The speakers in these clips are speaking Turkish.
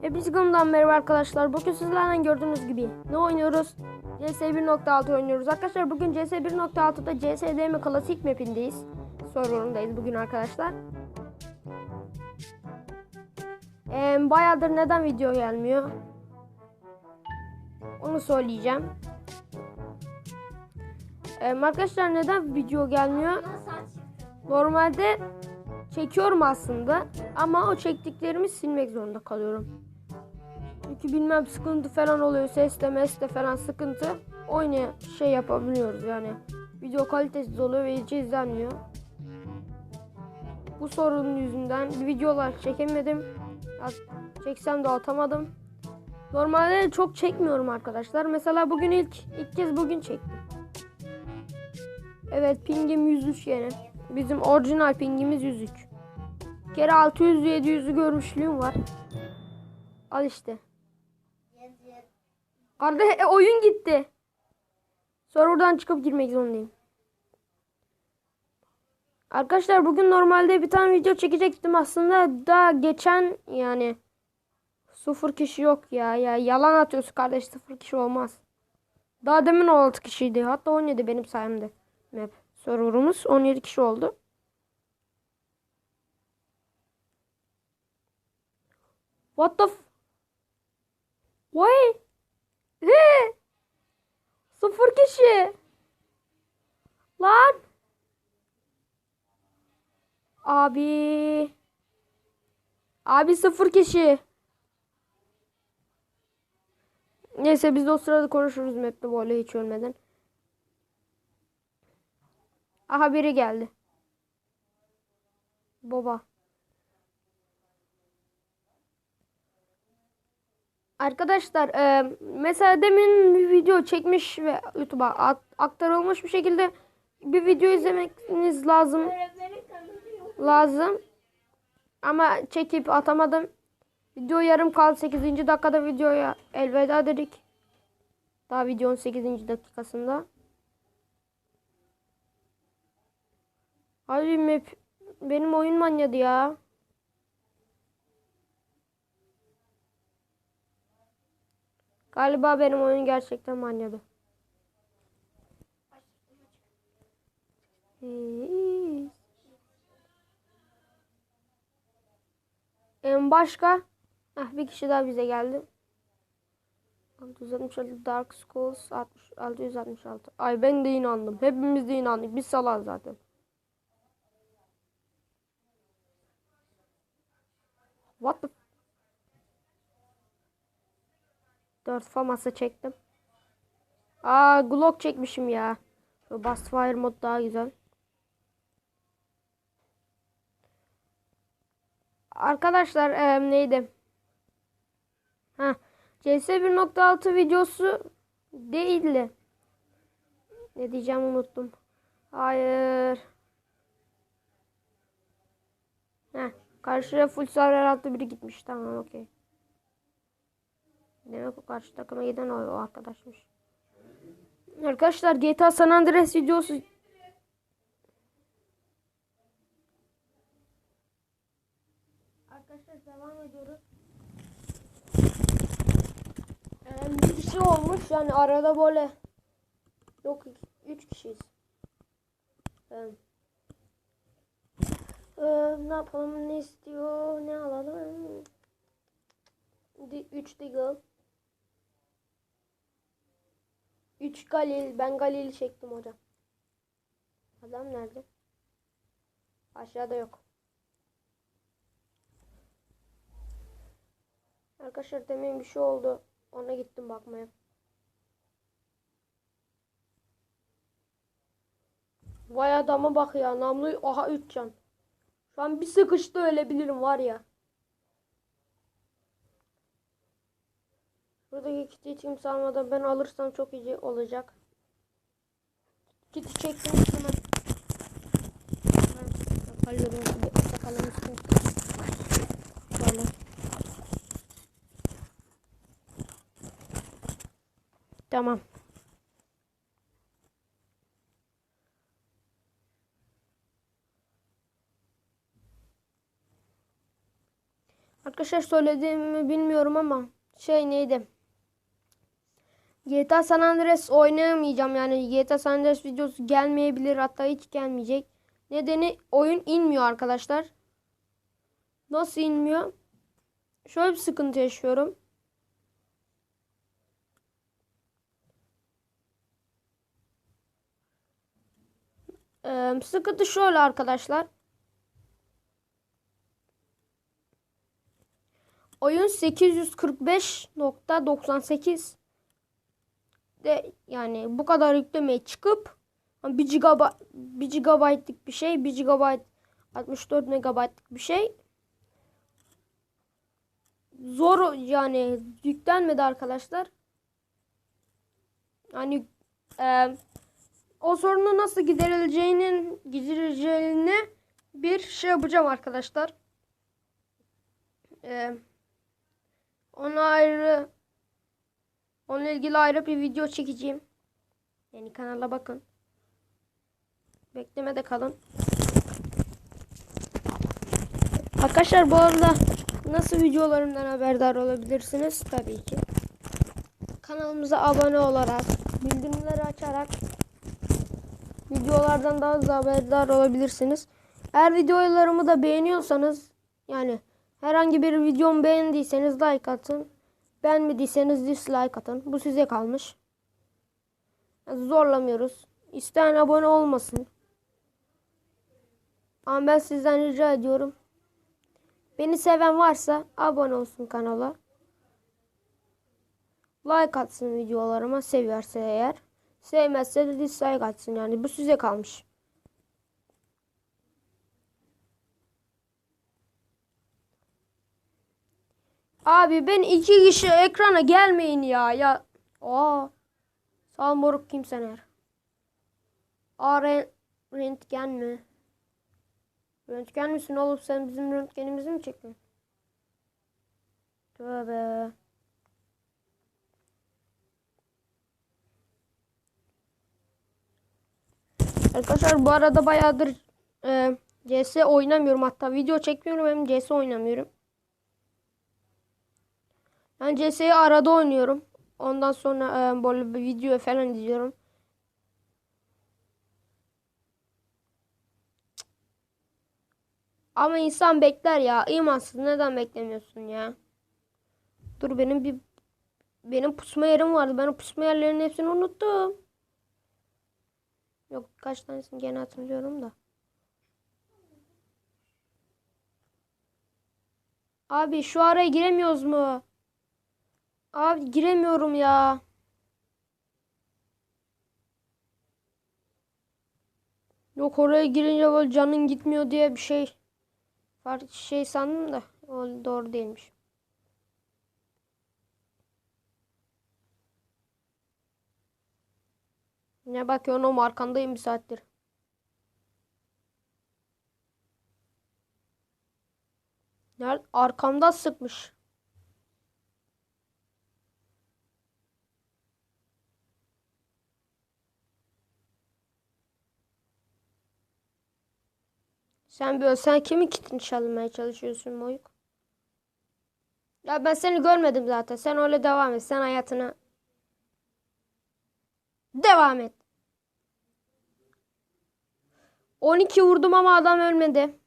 Hepinize kanalımdan merhaba arkadaşlar. Bugün sizlerden gördüğünüz gibi ne oynuyoruz? CS 1.6 oynuyoruz. Arkadaşlar bugün CS 1.6'da CSDM klasik mapindeyiz. Server'ındayız bugün arkadaşlar. Ee, bayağıdır neden video gelmiyor? Onu söyleyeceğim. Ee, arkadaşlar neden video gelmiyor? Normalde çekiyorum aslında ama o çektiklerimi silmek zorunda kalıyorum. Çünkü bilmem sıkıntı falan oluyor seste meste falan sıkıntı. Oyna şey yapabiliyoruz yani. Video kalitesiz oluyor ve hiç izlenmiyor. Bu sorunun yüzünden videolar çekemedim. Ya, çeksem de atamadım. Normalde çok çekmiyorum arkadaşlar. Mesela bugün ilk ilk kez bugün çektim. Evet pingim 103 yine. Bizim orijinal pingimiz 103. Bir kere 600 700'ü görmüşlüğüm var. Al işte. Kardeş e, oyun gitti. Serverdan çıkıp girmek zorundayım. Arkadaşlar bugün normalde bir tane video çekecektim aslında da geçen yani sıfır kişi yok ya ya yalan atıyorsun kardeş sıfır kişi olmaz. Daha demin 16 kişiydi hatta 17 benim sayemde map serverımız 17 kişi oldu. What the f Vay He Sıfır kişi Lan Abi Abi sıfır kişi Neyse biz de o sırada konuşuruz map'te böyle hiç ölmeden. Aha biri geldi. Baba. Arkadaşlar e, mesela demin bir video çekmiş ve YouTube'a aktarılmış bir şekilde bir video izlemeniz lazım. Lazım. Ama çekip atamadım. Video yarım kaldı. 8. dakikada videoya elveda dedik. Daha videonun 8. dakikasında. Abi map benim oyun manyadı ya. Galiba benim oyun gerçekten manyadı. En başka Heh, bir kişi daha bize geldi. 666 Dark Souls 60, 666. Ay ben de inandım. Hepimiz de inandık. Biz salak zaten. 4 faması çektim. Aa Glock çekmişim ya. Şu Fire mod daha güzel. Arkadaşlar e, neydi? Ha CS 1.6 videosu değildi. Ne diyeceğim unuttum. Hayır. Heh, karşıya full server altı biri gitmiş. Tamam okey. Demek karşı takıma giden o, o arkadaşmış. Arkadaşlar GTA San Andreas videosu Arkadaşlar devam ediyoruz. Ee, bir kişi olmuş yani arada böyle yok üç kişiyiz. Ee, ee, ne yapalım ne istiyor ne alalım? Di- Üç Deagle. Üç Galil. Ben Galil'i çektim hocam. Adam nerede? Aşağıda yok. Arkadaşlar demin bir şey oldu. Ona gittim bakmaya. Vay adama bak ya. Namlu aha 3 can. Şu an bir sıkıştı ölebilirim var ya. Buradaki kiti kimse almadan ben alırsam çok iyi olacak. Kiti çektim hemen. Bir sakalımı üstüne. Böyle. Tamam. Arkadaşlar söylediğimi bilmiyorum ama şey neydi? GTA San Andreas oynayamayacağım yani GTA San Andreas videosu gelmeyebilir hatta hiç gelmeyecek. Nedeni oyun inmiyor arkadaşlar. Nasıl inmiyor? Şöyle bir sıkıntı yaşıyorum. Ee, sıkıntı şöyle arkadaşlar. Oyun 845.98 de yani bu kadar yüklemeye çıkıp 1 GB 1 GB'lık bir şey 1 GB 64 MB'lık bir şey zor yani yüklenmedi arkadaşlar. Yani e, o sorunu nasıl giderileceğinin giderileceğini bir şey yapacağım arkadaşlar. E, ona ayrı onunla ilgili ayrı bir video çekeceğim. Yani kanala bakın. Beklemede kalın. Arkadaşlar bu arada nasıl videolarımdan haberdar olabilirsiniz? Tabii ki. Kanalımıza abone olarak, bildirimleri açarak videolardan daha hızlı haberdar olabilirsiniz. Eğer videolarımı da beğeniyorsanız yani herhangi bir videomu beğendiyseniz like atın. Beğenmediyseniz dislike atın. Bu size kalmış. Zorlamıyoruz. İsteyen abone olmasın. Ama ben sizden rica ediyorum. Beni seven varsa abone olsun kanala. Like atsın videolarıma seviyorsa eğer. Sevmezse de dislike atsın yani bu size kalmış. Abi ben iki kişi ekrana gelmeyin ya ya. Aa. Sağ moruk kimseler. Aa re röntgen mi? Röntgen misin oğlum sen bizim röntgenimizi mi çekiyorsun? Tövbe. Arkadaşlar bu arada bayağıdır e, CS oynamıyorum hatta video çekmiyorum hem CS oynamıyorum. Ben CS'yi arada oynuyorum. Ondan sonra e, böyle bir video falan izliyorum. Ama insan bekler ya. İmansız neden beklemiyorsun ya? Dur benim bir benim pusma yerim vardı. Ben pusma yerlerinin hepsini unuttum. Yok kaç tanesini gene hatırlıyorum da. Abi şu araya giremiyoruz mu? Abi giremiyorum ya. Yok oraya girince böyle canın gitmiyor diye bir şey. Farklı şey sandım da o doğru değilmiş. Ne bakıyorsun oğlum arkandayım bir saattir. Nerede? Arkamda sıkmış. Sen bir sen kimin kitini çalmaya çalışıyorsun Moyuk? Ya ben seni görmedim zaten. Sen öyle devam et. Sen hayatına devam et. 12 vurdum ama adam ölmedi.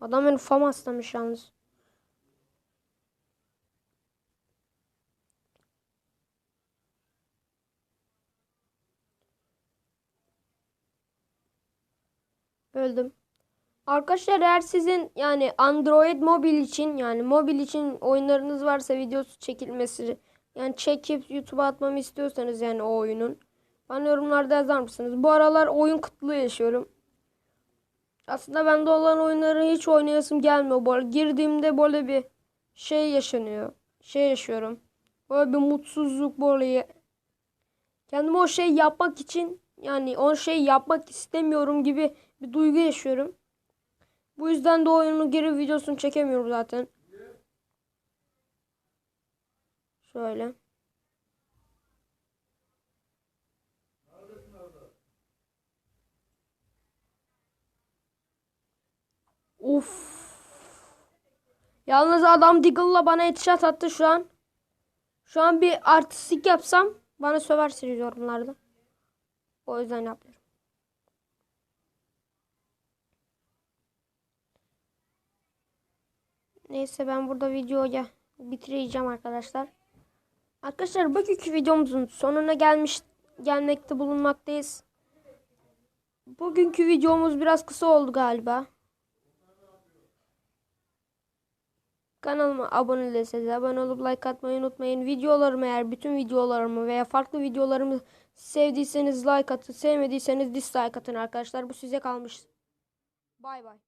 Adam beni FAMAS'lamış yalnız. Öldüm. Arkadaşlar eğer sizin yani Android mobil için yani mobil için oyunlarınız varsa videosu çekilmesi yani çekip YouTube'a atmamı istiyorsanız yani o oyunun bana yorumlarda yazar mısınız? Bu aralar oyun kıtlığı yaşıyorum. Aslında bende olan oyunları hiç oynayasım gelmiyor. Böyle girdiğimde böyle bir şey yaşanıyor. Şey yaşıyorum. Böyle bir mutsuzluk böyle. Kendime o şey yapmak için yani o şey yapmak istemiyorum gibi bir duygu yaşıyorum. Bu yüzden de oyunu geri videosunu çekemiyorum zaten. Şöyle. Uf. Yalnız adam Deagle'la bana headshot attı şu an. Şu an bir artistik yapsam bana söversiniz yorumlarda. O yüzden yapıyorum. Neyse ben burada videoyu bitireceğim arkadaşlar. Arkadaşlar bugünkü videomuzun sonuna gelmiş gelmekte bulunmaktayız. Bugünkü videomuz biraz kısa oldu galiba. Kanalıma abone değilseniz abone olup like atmayı unutmayın. Videolarımı eğer bütün videolarımı veya farklı videolarımı sevdiyseniz like atın. Sevmediyseniz dislike atın arkadaşlar. Bu size kalmış. Bay bay.